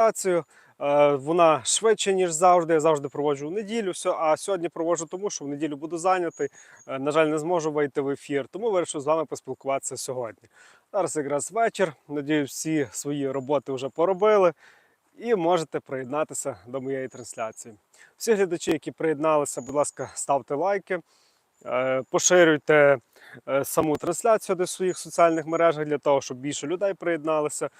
трансляцію. Е, Вона швидше, ніж завжди. Я завжди проводжу в неділю. А сьогодні проводжу тому, що в неділю буду зайнятий. Е, На жаль, не зможу вийти в ефір, тому вирішив з вами поспілкуватися сьогодні. Зараз якраз вечір. Надіюсь, всі свої роботи вже поробили і можете приєднатися до моєї трансляції. Всі глядачі, які приєдналися, будь ласка, ставте лайки, е, поширюйте саму трансляцію до своїх соціальних мережах для того, щоб більше людей приєдналися.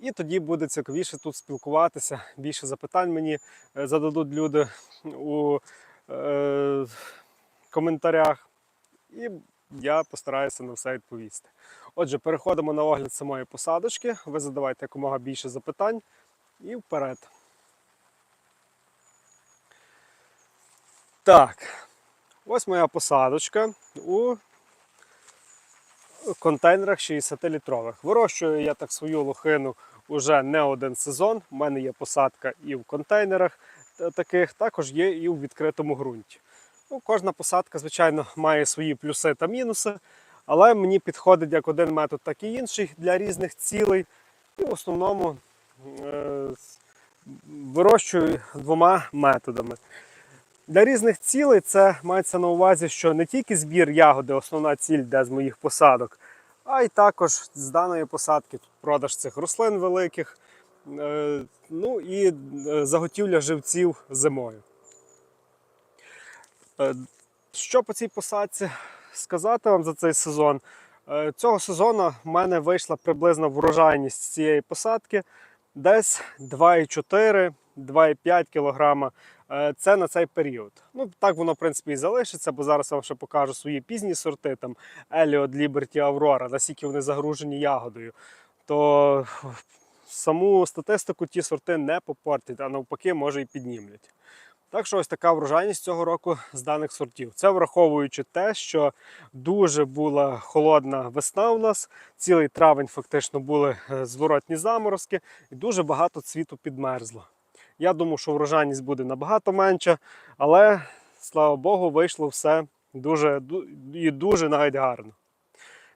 І тоді буде цікавіше тут спілкуватися. Більше запитань мені е, зададуть люди у е, коментарях. І я постараюся на все відповісти. Отже, переходимо на огляд самої посадочки. Ви задавайте якомога більше запитань і вперед. Так, ось моя посадочка у контейнерах 60-літрових. Вирощую я так свою лохину уже не один сезон. У мене є посадка і в контейнерах таких, також є і в відкритому ґрунті. Ну, кожна посадка, звичайно, має свої плюси та мінуси, але мені підходить як один метод, так і інший для різних цілей. І в основному е, вирощую двома методами. Для різних цілей це мається на увазі, що не тільки збір ягоди, основна ціль йде з моїх посадок, а й також з даної посадки продаж цих рослин великих, е, ну і е, заготівля живців зимою. Е, Що по цій посадці сказати вам за цей сезон? Цього сезону в мене вийшла приблизна врожайність цієї посадки десь 2,4-2,5 кг. Е, Це на цей період. Ну, так воно, в принципі, і залишиться, бо зараз я вам ще покажу свої пізні сорти, там Elliot, Liberty, Aurora, наскільки вони загружені ягодою. То саму статистику ті сорти не попортять, а навпаки, може і піднімлять. Так що ось така врожайність цього року з даних сортів. Це враховуючи те, що дуже була холодна весна у нас, цілий травень фактично були е, зворотні заморозки, і дуже багато цвіту підмерзло. Я думав, що врожайність буде набагато менша, але слава Богу, вийшло все дуже і дуже навіть гарно.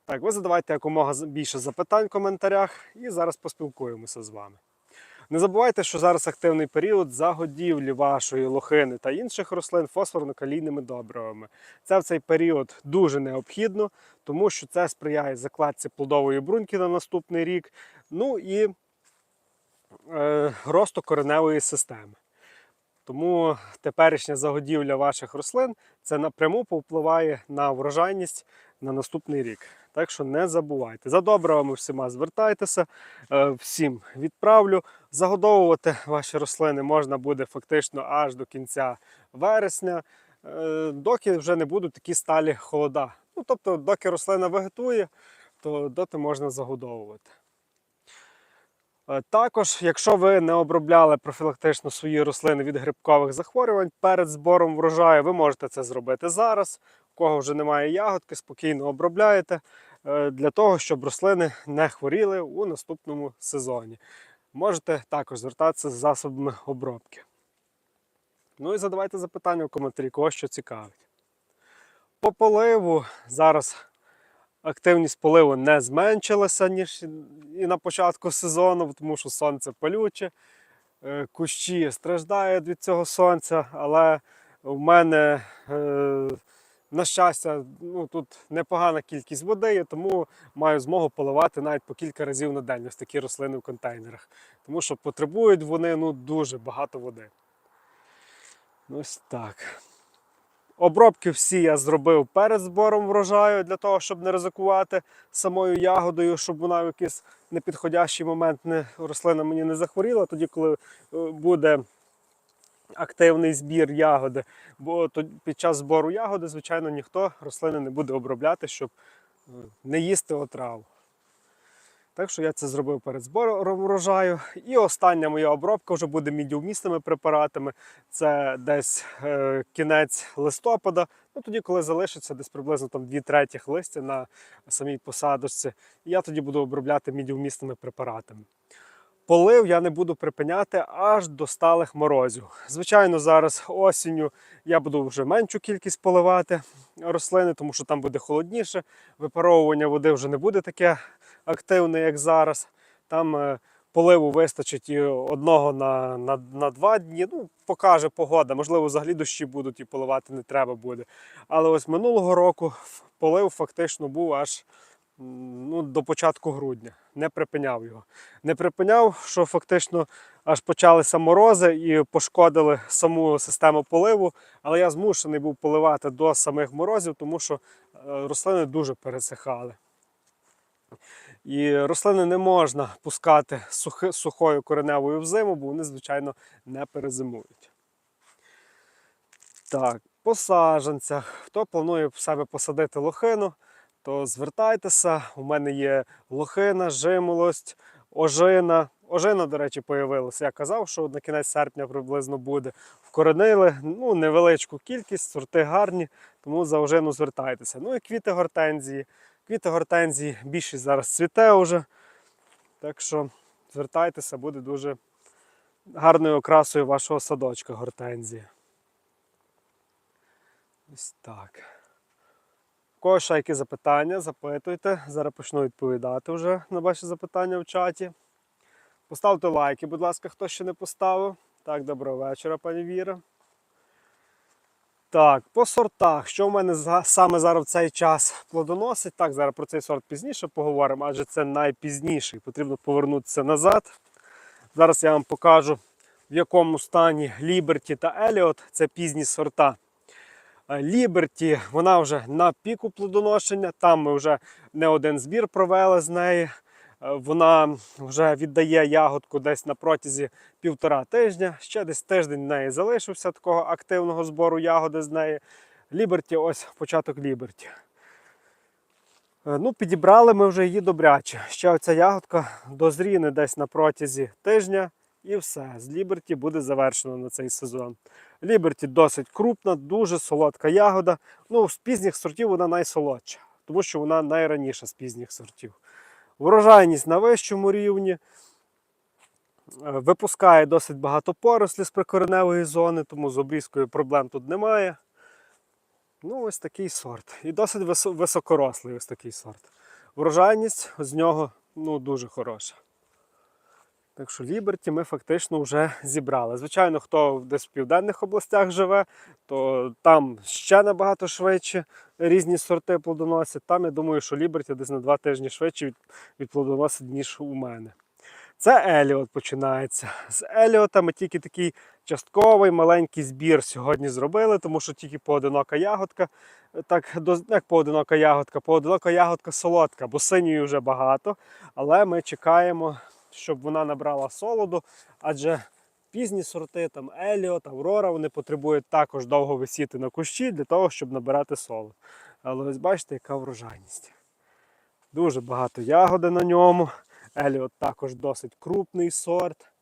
Так, ви задавайте якомога більше запитань в коментарях і зараз поспілкуємося з вами. Не забувайте, що зараз активний період загодівлі вашої лохини та інших рослин фосфорно-калійними добривами. Це в цей період дуже необхідно, тому що це сприяє закладці плодової бруньки на наступний рік, ну і росту кореневої системи. Тому теперішня загодівля ваших рослин це напряму повпливає на врожайність на наступний рік. Так що не забувайте. За добривами всіма звертайтеся, е, всім відправлю. Загодовувати ваші рослини можна буде фактично аж до кінця вересня, е, доки вже не будуть такі сталі холода. Ну, тобто, доки рослина вегетує, то доти можна загодовувати. Е, Також, якщо ви не обробляли профілактично свої рослини від грибкових захворювань перед збором врожаю, ви можете це зробити зараз. У кого вже немає ягодки, спокійно обробляєте е, для того, щоб рослини не хворіли у наступному сезоні. Можете також звертатися з засобами обробки. Ну і задавайте запитання в коментарі, кого що цікавить. По поливу зараз активність поливу не зменшилася, ніж і на початку сезону, тому що сонце палюче, е, кущі страждають від цього сонця, але в мене, е, на щастя, ну, тут непогана кількість води, тому маю змогу поливати навіть по кілька разів на день ось такі рослини в контейнерах. Тому що потребують вони ну, дуже багато води. Ось так. Обробки всі я зробив перед збором врожаю для того, щоб не ризикувати самою ягодою, щоб вона в якийсь непідходящий момент не, рослина мені не захворіла, тоді, коли е, буде активний збір ягоди. Бо під час збору ягоди, звичайно, ніхто рослини не буде обробляти, щоб е, не їсти отраву. Так що я це зробив перед збором врожаю. І остання моя обробка вже буде мідіумісними препаратами. Це десь е, кінець листопада, ну тоді, коли залишиться десь приблизно там 2 третіх листя на самій посадочці. Я тоді буду обробляти мідіумісними препаратами. Полив я не буду припиняти аж до сталих морозів. Звичайно, зараз осінню я буду вже меншу кількість поливати рослини, тому що там буде холодніше. Випаровування води вже не буде таке активне, як зараз. Там е, поливу вистачить і одного на, на, на два дні. Ну, покаже погода. Можливо, взагалі дощі будуть і поливати не треба буде. Але ось минулого року полив фактично був аж ну, до початку грудня. Не припиняв його. Не припиняв, що фактично аж почалися морози і пошкодили саму систему поливу. Але я змушений був поливати до самих морозів, тому що е, рослини дуже пересихали. І рослини не можна пускати сухою кореневою в зиму, бо вони, звичайно, не перезимують. Так, по саджанцях. Хто планує в себе посадити лохину, то звертайтеся. У мене є лохина, жимолость, ожина. Ожина, до речі, появилася. Я казав, що на кінець серпня приблизно буде. Вкоренили ну, невеличку кількість, сорти гарні, тому за ожину звертайтеся. Ну і квіти гортензії. Квіти гортензії більшість зараз цвіте вже. Так що звертайтеся, буде дуже гарною окрасою вашого садочка гортензія. Ось так. Кого ще які запитання, запитуйте. Зараз почну відповідати вже на ваші запитання в чаті. Поставте лайки, будь ласка, хто ще не поставив. Так, доброго вечора, пані Віра. Так, по сортах. Що в мене саме зараз в цей час плодоносить? Так, зараз про цей сорт пізніше поговоримо, адже це найпізніший. Потрібно повернутися назад. Зараз я вам покажу, в якому стані Liberty та Elliot. Це пізні сорта. Ліберті, вона вже на піку плодоношення. Там ми вже не один збір провели з неї. Е, Вона вже віддає ягодку десь на протязі півтора тижня. Ще десь тиждень в неї залишився такого активного збору ягоди з неї. Ліберті, ось початок Ліберті. Е, Ну, підібрали ми вже її добряче. Ще оця ягодка дозріне десь на протязі тижня. І все, з Ліберті буде завершено на цей сезон. Ліберті досить крупна, дуже солодка ягода. Ну, з пізніх сортів вона найсолодша, тому що вона найраніша з пізніх сортів. Врожайність на вищому рівні. Е, Випускає досить багато порослі з прикореневої зони, тому з обрізкою проблем тут немає. Ну, ось такий сорт. І досить високорослий ось такий сорт. Врожайність з нього ну, дуже хороша. Так що Ліберті ми фактично вже зібрали. Звичайно, хто десь в південних областях живе, то там ще набагато швидше різні сорти плодоносять. Там я думаю, що Ліберті десь на два тижні швидше від, від плодоносить, ніж у мене. Це Еліот починається. З Еліота ми тільки такий частковий маленький збір сьогодні зробили, тому що тільки поодинока ягодка. Так, як поодинока ягодка, поодинока ягодка солодка, бо синьої вже багато. Але ми чекаємо, щоб вона набрала солоду, адже пізні сорти, там Еліот, Аврора, вони потребують також довго висіти на кущі для того, щоб набирати солод. Але ось бачите, яка врожайність. Дуже багато ягоди на ньому. Еліот також досить крупний сорт.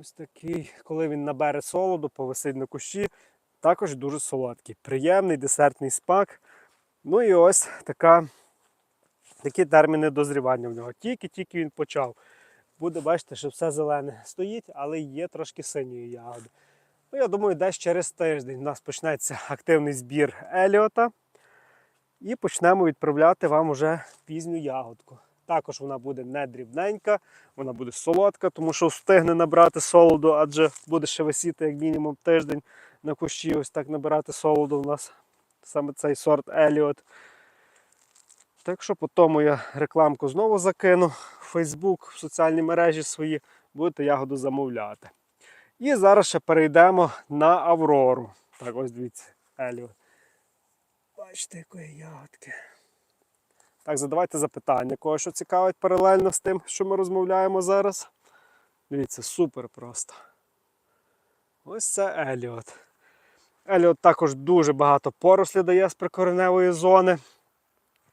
Ось такий, коли він набере солоду, повисить на кущі, також дуже солодкий. Приємний десертний смак. Ну і ось така, такі терміни дозрівання в нього. Тільки-тільки він почав. Буде, бачите, що все зелене стоїть, але є трошки синьої ягоди. Ну, я думаю, десь через тиждень у нас почнеться активний збір Еліота. І почнемо відправляти вам уже пізню ягодку. Також вона буде не дрібненька, вона буде солодка, тому що встигне набрати солоду, адже буде ще висіти як мінімум тиждень на кущі, ось так набирати солоду у нас саме цей сорт Еліот. Так що по тому я рекламку знову закину Facebook, в соціальні мережі свої, будете ягоду замовляти. І зараз ще перейдемо на Аврору. Так, ось дивіться, Еліот. Бачите, якої ягодки. Так, задавайте запитання, кого що цікавить паралельно з тим, що ми розмовляємо зараз. Дивіться, супер просто. Ось це Еліот. Еліот також дуже багато порослі дає з прикореневої зони.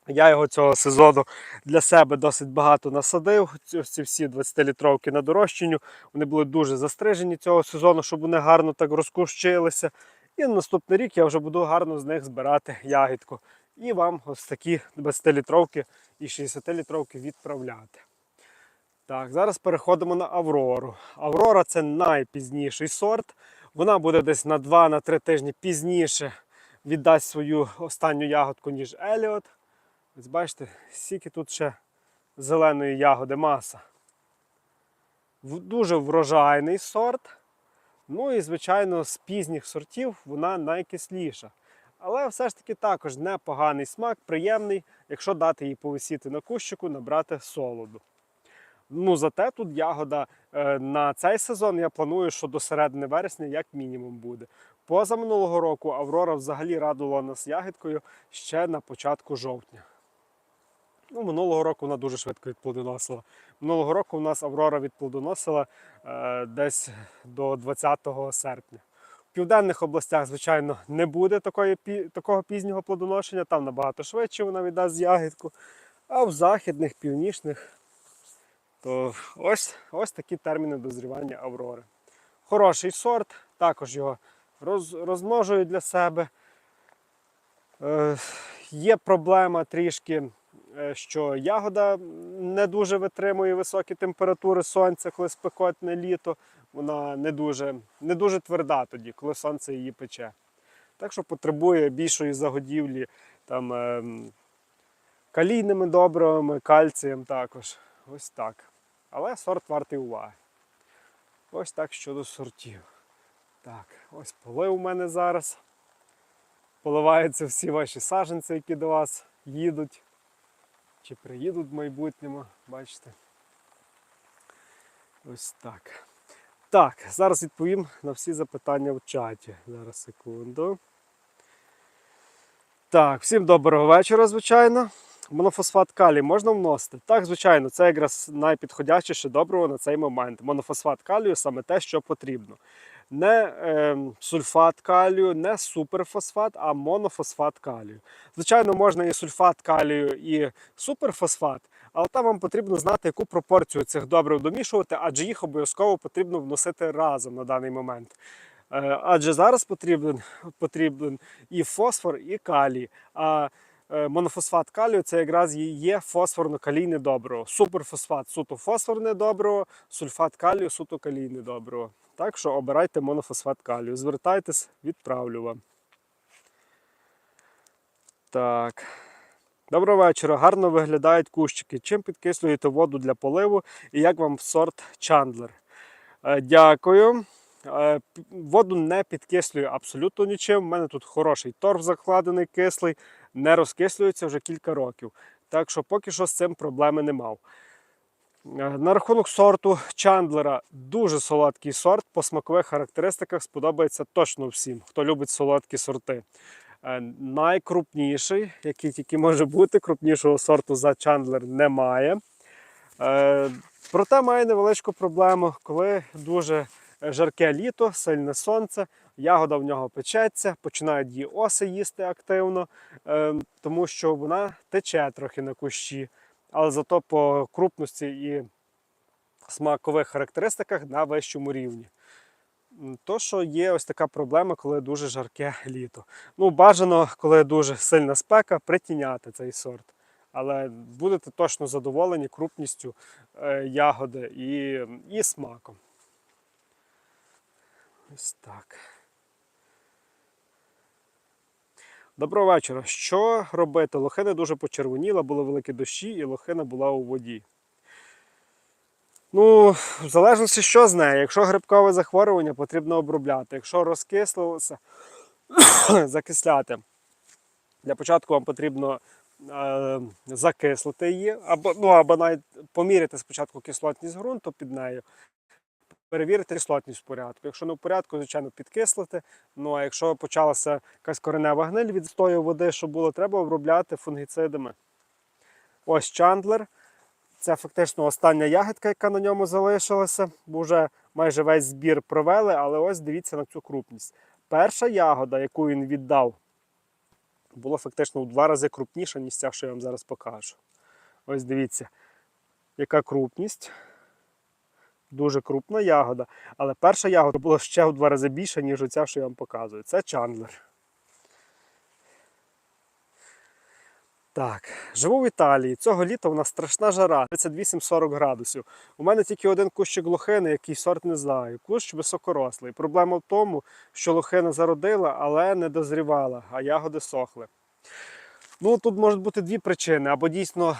Я його цього сезону для себе досить багато насадив. Ось ці всі 20-літровки на дорощенню. Вони були дуже застрижені цього сезону, щоб вони гарно так розкущилися. І на наступний рік я вже буду гарно з них збирати ягідку. І вам ось такі 20-літровки і 60-літровки відправляти. Так, зараз переходимо на Аврору. Аврора це найпізніший сорт. Вона буде десь на 2-3 тижні пізніше віддасть свою останню ягодку, ніж Еліот. Ось бачите, скільки тут ще зеленої ягоди маса. Дуже врожайний сорт. Ну і, звичайно, з пізніх сортів вона найкисліша. Але все ж таки також непоганий смак, приємний, якщо дати їй повисіти на кущику, набрати солоду. Ну, зате тут ягода е, на цей сезон я планую, що до середини вересня як мінімум буде. Поза минулого року Аврора взагалі радувала нас ягідкою ще на початку жовтня. Ну, минулого року вона дуже швидко відплодоносила. Минулого року у нас Аврора відплодоносила е, десь до 20 серпня. В південних областях, звичайно, не буде такої, такого пізнього плодоношення, там набагато швидше вона віддасть ягідку. А в західних, північних, то ось, ось такі терміни дозрівання Аврори. Хороший сорт, також його роз, розмножую для себе. Е, є проблема трішки, що ягода не дуже витримує високі температури сонця, коли спекотне літо. Вона не дуже, не дуже тверда тоді, коли сонце її пече. Так що потребує більшої загодівлі там, ем, калійними добривами, кальцієм також. Ось так. Але сорт вартий уваги. Ось так щодо сортів. Так, ось полив у мене зараз. Поливаються всі ваші саженці, які до вас їдуть. Чи приїдуть в майбутньому, бачите. Ось так. Так, зараз відповім на всі запитання в чаті. Зараз секунду. Так, всім доброго вечора, звичайно. Монофосфат калію можна вносити? Так, звичайно, це якраз найпідходящіше добриво на цей момент. Монофосфат калію саме те, що потрібно. Не е, сульфат калію, не суперфосфат, а монофосфат калію. Звичайно, можна і сульфат калію, і суперфосфат, але там вам потрібно знати, яку пропорцію цих добрив домішувати, адже їх обов'язково потрібно вносити разом на даний момент. Е, Адже зараз потрібен, потрібен і фосфор, і калій. А е, монофосфат калію це якраз є фосфорно-калійне добриво. Суперфосфат суто фосфорне добриво, сульфат калію суто калійне добриво. Так що обирайте монофосфат калію. Звертайтесь, відправлю вам. Так. Доброго вечора. Гарно виглядають кущики. Чим підкислюєте воду для поливу і як вам сорт Чандлер? Е, Дякую. Е, Воду не підкислюю абсолютно нічим. У мене тут хороший торф закладений кислий, не розкислюється вже кілька років. Так що поки що з цим проблеми не мав. Е, На рахунок сорту Чандлера дуже солодкий сорт. По смакових характеристиках сподобається точно всім, хто любить солодкі сорти. Е, Найкрупніший, який тільки може бути, крупнішого сорту за Чандлер немає. Е, Проте має невеличку проблему, коли дуже жарке літо, сильне сонце, ягода в нього печеться, починають її оси їсти активно, тому що вона тече трохи на кущі, але зато по крупності і смакових характеристиках на вищому рівні. То, що є ось така проблема, коли дуже жарке літо. Ну, бажано, коли дуже сильна спека, притіняти цей сорт. Але будете точно задоволені крупністю е, ягоди і, і смаком. Ось так. Доброго вечора. Що робити? Лохина дуже почервоніла, були великі дощі, і лохина була у воді. Ну, в залежності, що з нею. Якщо грибкове захворювання, потрібно обробляти. Якщо розкислилося, закисляти. Для початку вам потрібно е, закислити її, або, ну, або навіть поміряти спочатку кислотність ґрунту під нею, перевірити кислотність в порядку. Якщо не в порядку, звичайно, підкислити. Ну а якщо почалася якась коренева гниль від стою води, що було, треба обробляти фунгіцидами. Ось чандлер. Це фактично остання ягідка, яка на ньому залишилася, бо вже майже весь збір провели, але ось дивіться на цю крупність. Перша ягода, яку він віддав, була фактично у два рази крупніша, ніж ця, що я вам зараз покажу. Ось дивіться, яка крупність. Дуже крупна ягода. Але перша ягода була ще в два рази більша, ніж оця, що я вам показую. Це чандлер. Так, живу в Італії. Цього літа у нас страшна жара, 38-40 градусів. У мене тільки один кущик лохини, який сорт не знаю. Кущ високорослий. Проблема в тому, що лохина зародила, але не дозрівала, а ягоди сохли. Ну, тут можуть бути дві причини. Або дійсно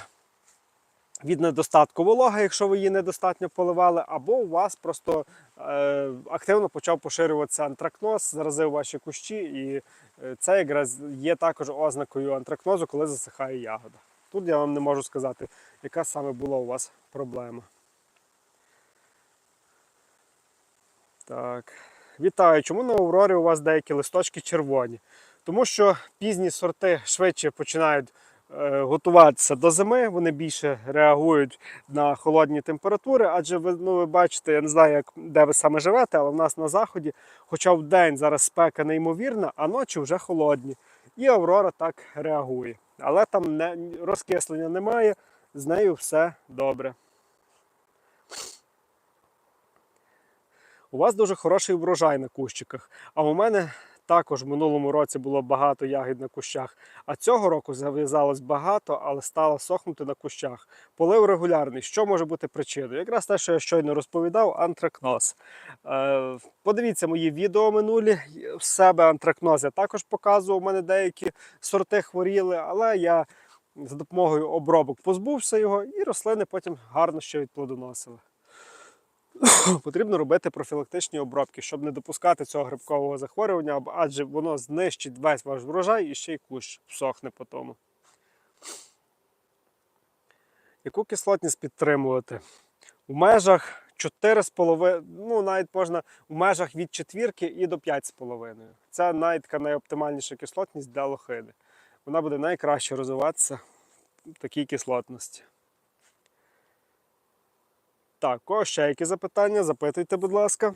від недостатку вологи, якщо ви її недостатньо поливали, або у вас просто е, активно почав поширюватися антракноз, заразив ваші кущі, і е, це якраз є також ознакою антракнозу, коли засихає ягода. Тут я вам не можу сказати, яка саме була у вас проблема. Так. Вітаю. Чому на Аврорі у вас деякі листочки червоні? Тому що пізні сорти швидше починають готуватися до зими, вони більше реагують на холодні температури, адже ви, ну, ви бачите, я не знаю, як, де ви саме живете, але в нас на заході, хоча в день зараз спека неймовірна, а ночі вже холодні. І Аврора так реагує. Але там не, розкислення немає, з нею все добре. У вас дуже хороший врожай на кущиках. А у мене також в минулому році було багато ягід на кущах. А цього року зав'язалось багато, але стало сохнути на кущах. Полив регулярний. Що може бути причиною? Якраз те, що я щойно розповідав, антракноз. Е, подивіться мої відео минулі. В себе антракноз я також показував. У мене деякі сорти хворіли, але я за допомогою обробок позбувся його, і рослини потім гарно ще відплодоносили. Потрібно робити профілактичні обробки, щоб не допускати цього грибкового захворювання, адже воно знищить весь ваш врожай і ще й кущ всохне по тому. Яку кислотність підтримувати? У межах 4,5, ну навіть можна у межах від четвірки і до 5,5. Це навіть така найоптимальніша кислотність для лохиди. Вона буде найкраще розвиватися в такій кислотності. Так, о, ще які запитання? Запитуйте, будь ласка.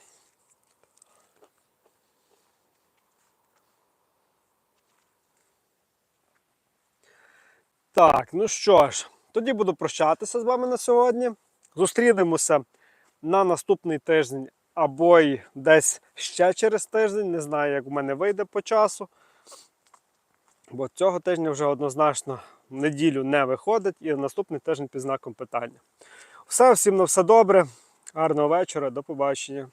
Так, ну що ж, тоді буду прощатися з вами на сьогодні. Зустрінемося на наступний тиждень або й десь ще через тиждень. Не знаю, як в мене вийде по часу. Бо цього тижня вже однозначно неділю не виходить і наступний тиждень під знаком питання. Все, всім на все добре. Гарного вечора, до побачення.